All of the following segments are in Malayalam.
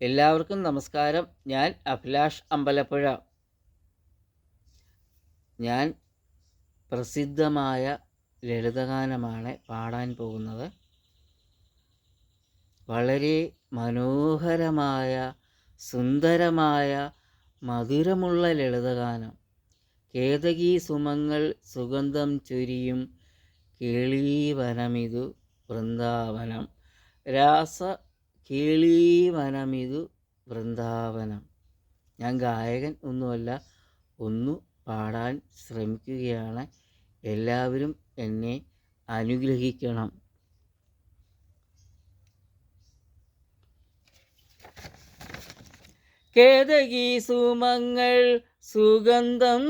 എല്ലാവർക്കും നമസ്കാരം. ഞാൻ അഭിലാഷ് അമ്പലപ്പുഴ. ഞാൻ പ്രസിദ്ധമായ ലളിതഗാനമാണ് പാടാൻ പോകുന്നത്. വളരെ മനോഹരമായ സുന്ദരമായ മധുരമുള്ള ലളിതഗാനം. കേതകി സുമങ്ങൾ സുഗന്ധം ചൊരിയും കേളീവനമിതു വൃന്ദാവനം. രാസ കേളീവനമിതു വൃന്ദാവനം. ഞാൻ ഗായകൻ ഒന്നുമല്ല ഒന്നു പാടാൻ ശ്രമിക്കുകയാണ്. എല്ലാവരും എന്നെ അനുഗ്രഹിക്കണം. കേതകി സുമങ്ങൾ സുഗന്ധം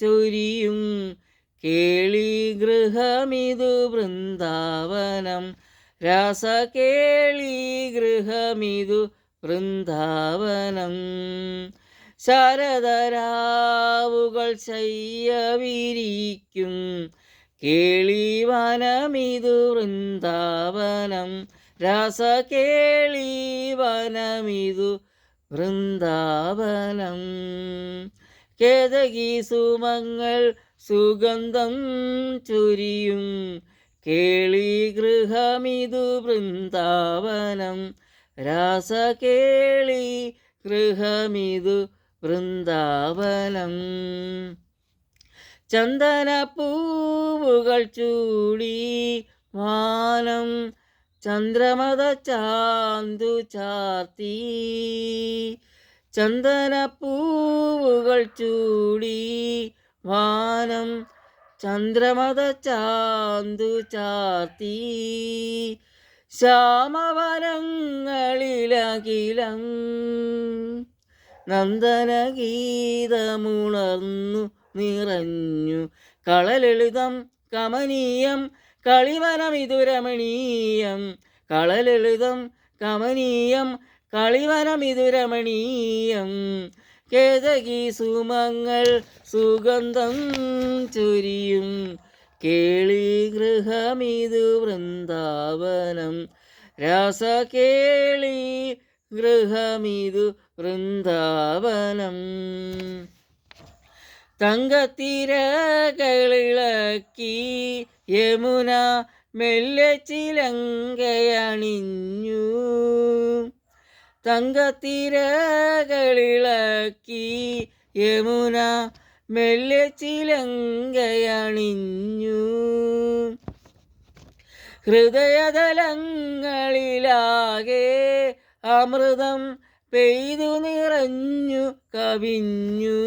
ചൊരിയും. കേളി ഗൃഹമിതു വൃന്ദാവനം. രാസകേളി ഗൃഹമിതു വൃന്ദാവനം. ശരദരാവുകൾ ശയ്യവിരിക്കും. കേളിവനമിതു വൃന്ദാവനം. രാസകേളിവനമിതു വൃന്ദാവനം. കേതകി സുമങ്ങൾ സുഗന്ധം ചൊരിയും. കേളി ഗൃഹമിതു വൃന്ദാവനം. രാസകേളി ഗൃഹമിതു വൃന്ദാവനം. ചന്ദനപ്പൂവുകൾ ചൂടി വാനം. ചന്ദ്രമത ചാന്തു ചാർത്തി. ചന്ദനപ്പൂവുകൾ ചൂടി വാനം. ചന്ദ്രമത ചാന്തു ചാർത്തി. ശ്യാമവനങ്ങളിലകിലം നന്ദനഗീതമുണർന്നു നിറഞ്ഞു. കളലളിതം കമനീയം കളിവനമിതുരമണീയം. കളലളിതം കമനീയം കളിവനമിതുരമണീയം. കേതകി സുമങ്ങൾ സുഗന്ധം ചൊരിയും. കേളി ഗൃഹമിതു വൃന്ദാവനം. രാസകേളി ഗൃഹമിതു വൃന്ദാവനം. തങ്കത്തിരകളിളക്കി യമുന മെല്ലെ ചിലങ്കയണിഞ്ഞു. തങ്കത്തിരകളിളക്കി യമുന മെല്ലെ ചിലങ്കയണിഞ്ഞു. ഹൃദയതലങ്ങളിലാകെ അമൃതം പെയ്തു നിറഞ്ഞു കവിഞ്ഞു.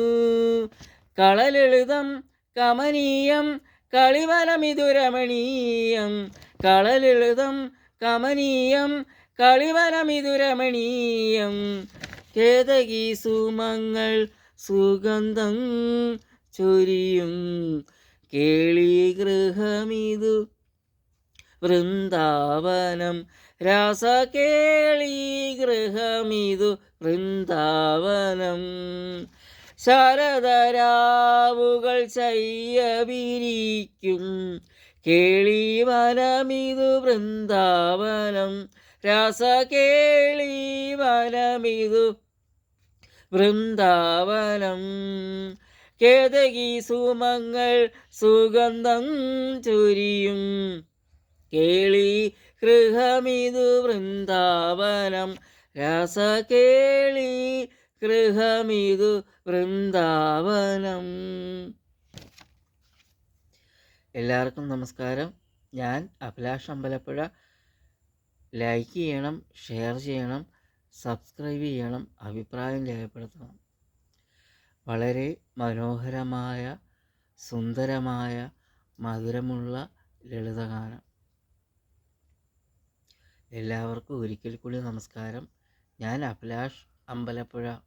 കളലളിതം കമനീയം കളിമലമിതുരമണീയം. കളലളിതം കമനീയം കളിവനമിതുരമണീയം കേതകി സുമങ്ങൾ സുഗന്ധം ചൊരിയും. കേളി ഗൃഹമിതു വൃന്ദാവനം. രാസകേളി ഗൃഹമിതു വൃന്ദാവനം. ശരദരാവുകൾ ശയ്യവിരിക്കും. കേളിവനമിതു വൃന്ദാവനം. രാസകേളിവനമിതു. വൃന്ദാവനം കേതകി സുമങ്ങൾ സുഗന്ധം ചുരിയും. കേളി ഗൃഹമിതു വൃന്ദാവനം രാസകേളി ഗൃഹമിതു വൃന്ദാവനം. എല്ലാവർക്കും നമസ്കാരം. ഞാൻ അഭിലാഷ് അമ്പലപ്പുഴ ലൈക്ക് ചെയ്യണം ഷെയർ ചെയ്യണം സബ്സ്ക്രൈബ് ചെയ്യണം അഭിപ്രായം രേഖപ്പെടുത്തണം. വളരെ മനോഹരമായ സുന്ദരമായ മധുരമുള്ള ലളിതഗാനം. എല്ലാവർക്കും ഒരിക്കൽ കൂടി നമസ്കാരം. ഞാൻ അഭിലാഷ് അമ്പലപ്പുഴ.